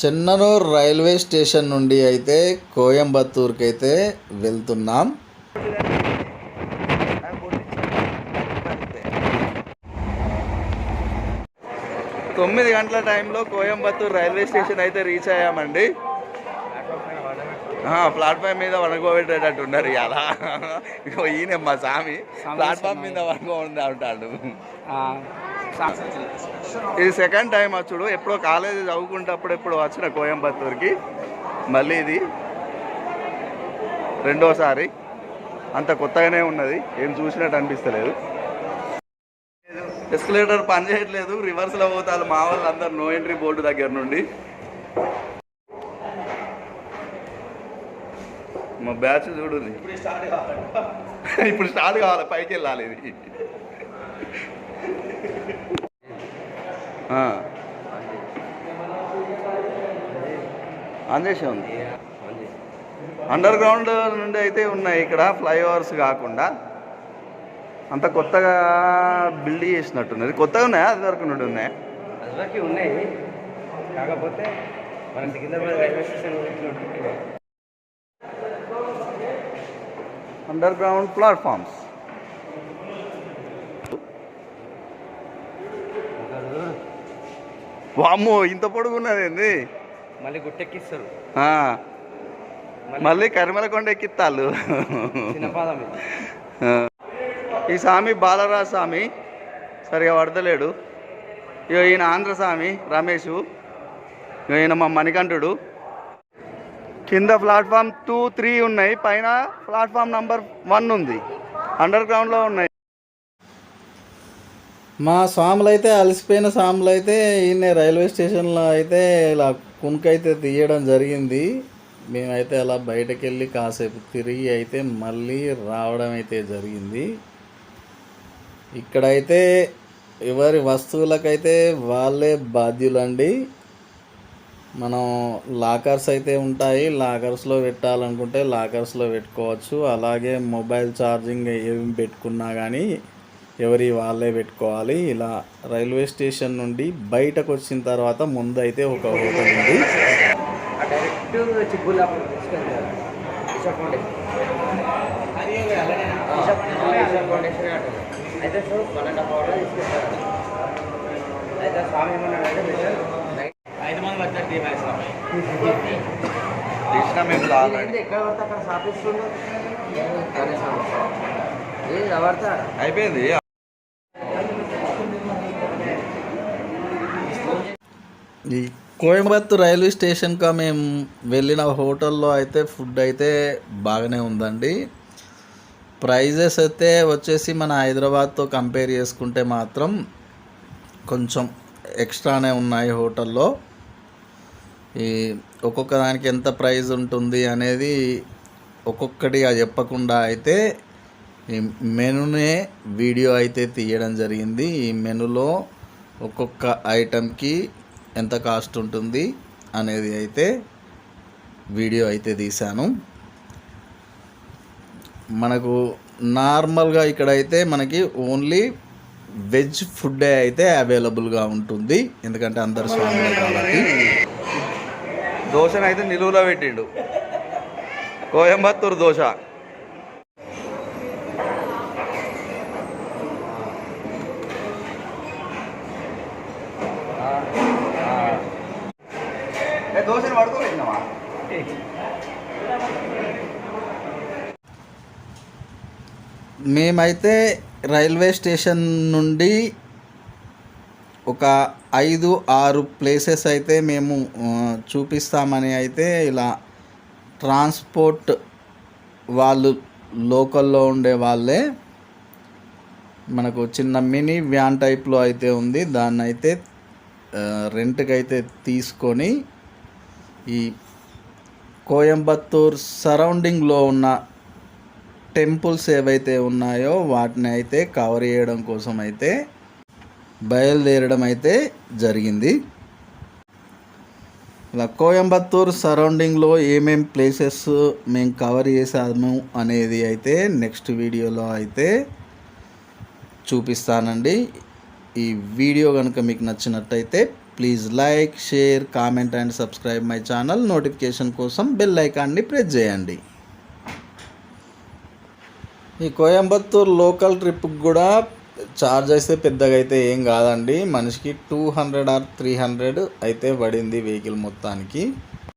చెన్ననూరు railway station నుండి అయితే కోయంబత్తూర్కి అయితే వెళ్తున్నాం. తొమ్మిది గంటల టైంలో కోయంబత్తూర్ రైల్వే స్టేషన్ అయితే రీచ్ అయ్యామండి. ప్లాట్ఫామ్ మీద వణుకోబెట్టేటట్టు ఉన్నారు ఇగో ఈయన మా స్వామి ప్లాట్ఫామ్ మీద వణుకోండి అంటాడు ఇది సెకండ్ టైం వచ్చుడు ఎప్పుడో కాలేజీ చదువుకుంటప్పుడు ఎప్పుడు వచ్చిన కోయంబత్తూర్కి మళ్ళీ ఇది. రెండోసారి. అంత కొత్తగానే ఉన్నది. ఏం చూసినట్టు అనిపిస్తలేదు. ఎస్కలేటర్ పని చేయట్లేదు. రివర్స్లో పోతారు మా వాళ్ళు అందరు నో ఎంట్రీ బోర్డు దగ్గర నుండి. మా బ్యాచ్ చూడు ఇప్పుడు స్టార్ట్ కావాలి పైకి వెళ్ళాలి ఇది. ఆ. ఆన్ చేసే ఉంది అండర్ గ్రౌండ్ నుండి అయితే ఉన్నాయి ఇక్కడ ఫ్లైఓవర్స్ కాకుండా. అంత కొత్తగా బిల్డ్ చేసినట్టున్నది. కొత్తగా ఉన్నాయా? అది వరకు నుండి ఉన్నాయా? అదివరకు ఉన్నాయి. కాకపోతే మన సికింద్రాబాద్ రైల్వే స్టేషన్ గురించి ఉంటే అండర్ గ్రౌండ్ ప్లాట్ఫామ్స్ వామ్మో ఇంత పొడుగున్నది ఏంది? మళ్ళీ గుట్టెక్కిస్తారు. మళ్ళీ కరిమల కొండ ఎక్కిత్తాళ్ళు. ఈ స్వామి బాలరాజ్ స్వామి సరిగా పడతలేడు. ఇగో ఈయన ఆంధ్ర స్వామి రమేష్. ఈయన మా మణికంఠుడు. కింద ప్లాట్ఫామ్ టూ త్రీ ఉన్నాయి. పైన ప్లాట్ఫామ్ నంబర్ వన్ ఉంది. అండర్ గ్రౌండ్లో ఉన్నాయి. మా స్వాములు అయితే అలసిపోయిన స్వాములు అయితే ఈయన రైల్వే స్టేషన్లో అయితే ఇలా కునుకైతే తీయడం జరిగింది. మేమైతే అలా బయటకు వెళ్ళి కాసేపు తిరిగి అయితే మళ్ళీ రావడం అయితే జరిగింది. ఇక్కడైతే ఎవరి వస్తువులకైతే వాళ్ళే బాధ్యులండి. మనం లాకర్స్ అయితే ఉంటాయి. లాకర్స్లో పెట్టాలనుకుంటే లాకర్స్లో పెట్టుకోవచ్చు. అలాగే మొబైల్ ఛార్జింగ్ ఏమి పెట్టుకున్నా కానీ ఎవరి వాళ్ళే పెట్టుకోవాలి. ఇలా రైల్వే స్టేషన్ నుండి బయటకు వచ్చిన తర్వాత ముందు అయితే ఒక హోటల్ ఉంది. అయితే సో తీసుకెళ్తారు. అయితే స్వామి ఏమన్నాడంటే ఐదు మంది వచ్చారు ఎక్కడ పడితే అక్కడ సాపిస్తుండు? అయిపోయింది. కోయంబత్తూర్ రైల్వే స్టేషన్కి మేము వెళ్ళిన హోటల్లో అయితే ఫుడ్ అయితే బాగానే ఉందండి. ప్రైజెస్ అయితే వచ్చేసి మన హైదరాబాద్తో కంపేర్ చేసుకుంటే మాత్రం కొంచెం ఎక్స్ట్రానే ఉన్నాయి హోటల్లో. ఈ ఒక్కొక్క దానికి ఎంత ప్రైస్ ఉంటుంది అనేది ఒక్కొక్కటిగా చెప్పకుండా అయితే ఈ మెనూనే వీడియో అయితే తీయడం జరిగింది. ఈ మెనూలో ఒక్కొక్క ఐటెంకి ఎంత కాస్ట్ ఉంటుంది అనేది అయితే వీడియో అయితే తీశాను. మనకు నార్మల్గా ఇక్కడైతే మనకి ఓన్లీ వెజ్ ఫుడ్డే అయితే అవైలబుల్గా ఉంటుంది. ఎందుకంటే అందరు స్వామి కాబట్టి. దోశను అయితే నిలువులో పెట్టిండు. కోయంబత్తూరు దోశ. దోశను పడుకోబెట్టినావా? మేమైతే రైల్వే స్టేషన్ నుండి ఒక ఐదు ఆరు ప్లేసెస్ అయితే మేము చూపిస్తామని అయితే ఇలా ట్రాన్స్పోర్ట్ వాళ్ళు లోకల్లో ఉండే వాళ్ళే. మనకు చిన్న మినీ వ్యాన్ టైప్లో అయితే ఉంది. దాన్ని అయితే రెంట్కి అయితే తీసుకొని ఈ కోయంబత్తూర్ సరౌండింగ్లో ఉన్న టెంపుల్స్ ఏవైతే ఉన్నాయో వాటిని అయితే కవర్ చేయడం కోసం అయితే బయలుదేరడం అయితే జరిగింది. ఇలా కోయంబత్తూర్ సరౌండింగ్లో ఏమేం ప్లేసెస్ మేము కవర్ చేసాము అనేది అయితే నెక్స్ట్ వీడియోలో అయితే చూపిస్తానండి. ఈ వీడియో కనుక మీకు నచ్చినట్టయితే please like share comment and subscribe my channel notification కోసం బెల్ ఐకాన్ని ప్రెస్ చేయండి. ఈ కోయంబత్తూర్ లోకల్ ట్రిప్కి కూడా ఛార్జ్ అయితే పెద్దగా అయితే ఏం కాదండి. మనిషికి two hundred or three hundred అయితే పడింది వెహికల్ మొత్తానికి.